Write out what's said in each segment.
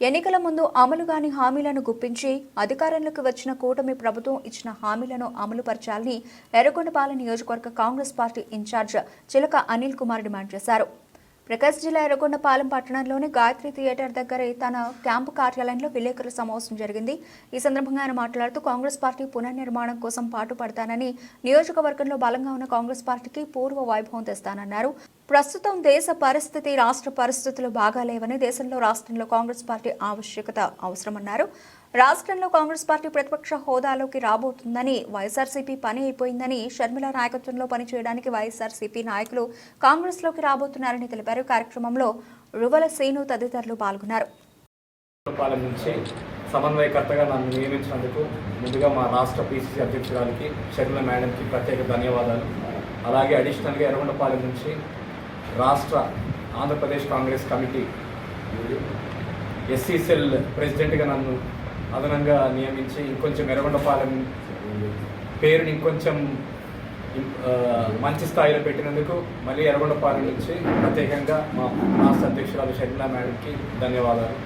ఎన్నికల ముందు అమలు కాని హామీలను గుప్పించి అధికారంలోకి వచ్చిన కూటమి ప్రభుత్వం ఇచ్చిన హామీలను అమలు పరచాలని ఎర్రగొండపాలెం నియోజకవర్గ కాంగ్రెస్ పార్టీ ఇన్ఛార్జ్ చిలక అనిల్ కుమార్ డిమాండ్ చేశారు. ప్రకాశ్ జిల్లా ఎర్రగొండపాలెం పట్టణంలోని గాయత్రి థియేటర్ దగ్గర తన క్యాంపు కార్యాలయంలో విలేకరుల సమావేశం జరిగింది. ఈ సందర్భంగా ఆయన మాట్లాడుతూ కాంగ్రెస్ పార్టీ పునర్నిర్మాణం కోసం పాటుపడతానని నియోజకవర్గంలో బలంగా ఉన్న కాంగ్రెస్ పార్టీకి పూర్వ వైభవం తెస్తానన్నారు. ప్రస్తుతం దేశ పరిస్థితి రాష్ట్ర పరిస్థితులు బాగాలేవని దేశంలో రాష్ట్రంలో కాంగ్రెస్ పార్టీ ఆవశ్యకత అవసరమన్నారు. రాష్ట్రంలో కాంగ్రెస్ పార్టీ ప్రతిపక్ష హోదాలోకి రాబోతుందని వైఎస్ఆర్సీపీ పని అయిపోయిందని షర్మిల నాయకత్వంలో పనిచేయడానికి వైఎస్ఆర్సీపీ నాయకులు కాంగ్రెస్లోకి రాబోతున్నారని తెలిపారు. కార్యక్రమంలో రువల సేను తదితరులు పాల్గొన్నారు. సమన్వయకర్తగా నన్ను నియమించినందుకు ముందుగా మా రాష్ట్ర పీసీసీ అధ్యక్షురాలకి షర్మిల మేడంకి ప్రత్యేక ధన్యవాదాలు. అలాగే అడిషనల్గా ఎర్రగొండపాలెం నుంచి రాష్ట్ర Andhra Pradesh Congress committee. SC cell ప్రెసిడెంట్గా నన్ను అదనంగా నియమించి ఇంకొంచెం ఎర్రగొండపాలెం పేరుని ఇంకొంచెం మంచి స్థాయిలో పెట్టినందుకు మళ్ళీ ఎర్రగొండపాలెం నుంచి ప్రత్యేకంగా మా రాష్ట్ర అధ్యక్షురాలు షర్మిలా మేడంకి ధన్యవాదాలు.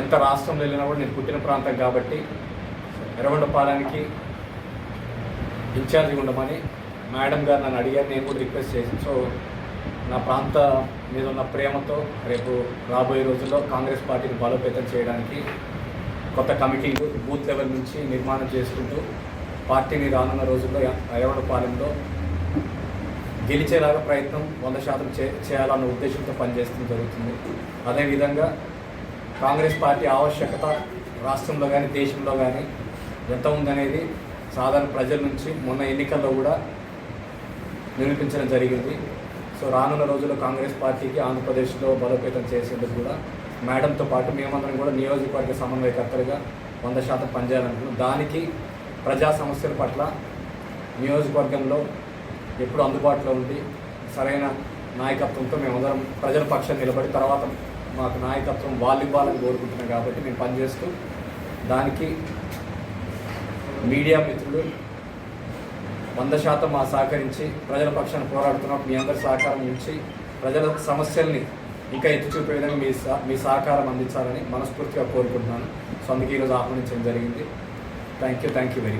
ఎంత రాష్ట్రంలో వెళ్ళినా కూడా నేను పుట్టిన ప్రాంతం కాబట్టి ఎర్రగొండపాలెంకి ఇన్ఛార్జిగా ఉండమని మేడం గారు నన్ను అడిగారు నేను కూడా రిక్వెస్ట్ చేసి సో నా ప్రాంత మీద ఉన్న ప్రేమతో రేపు రాబోయే రోజుల్లో కాంగ్రెస్ పార్టీని బలోపేతం చేయడానికి కొత్త కమిటీలు బూత్ లెవెల్ నుంచి నిర్మాణం చేసుకుంటూ పార్టీని రానున్న రోజుల్లో అయవడపాలెంలో గెలిచేలాగా ప్రయత్నం వంద శాతం చే చేయాలన్న ఉద్దేశంతో పనిచేస్తూ జరుగుతుంది. అదేవిధంగా కాంగ్రెస్ పార్టీ ఆవశ్యకత రాష్ట్రంలో కానీ దేశంలో కానీ ఎంత ఉందనేది సాధారణ ప్రజల నుంచి మొన్న ఎన్నికల్లో కూడా నిరూపించడం జరిగింది. సో రానున్న రోజుల్లో కాంగ్రెస్ పార్టీకి ఆంధ్రప్రదేశ్లో బలోపేతం చేసేందుకు కూడా మేడంతో పాటు మేమందరం కూడా నియోజకవర్గ సమన్వయకర్తలుగా వంద శాతం పనిచేయాలనుకున్నాం దానికి ప్రజా సమస్యల పట్ల నియోజకవర్గంలో ఎప్పుడు అందుబాటులో ఉండి సరైన నాయకత్వంతో మేమందరం ప్రజల పక్షం నిలబడి తర్వాత మాకు నాయకత్వం వాళ్ళు ఇవ్వాలని కోరుకుంటున్నాం కాబట్టి మేము పనిచేస్తూ దానికి మీడియా మిత్రులు వంద శాతం మా సహకరించి ప్రజల పక్షాన పోరాడుతున్నాం. మీ అందరి సహకారం నుంచి ప్రజల సమస్యల్ని ఇంకా ఎత్తి చూపే విధంగా మీ సహ- మీ సహకారం అందించాలని మనస్ఫూర్తిగా కోరుకుంటున్నాను. సో అందుకే ఈరోజు ఆహ్వానించడం జరిగింది. Thank you thank you very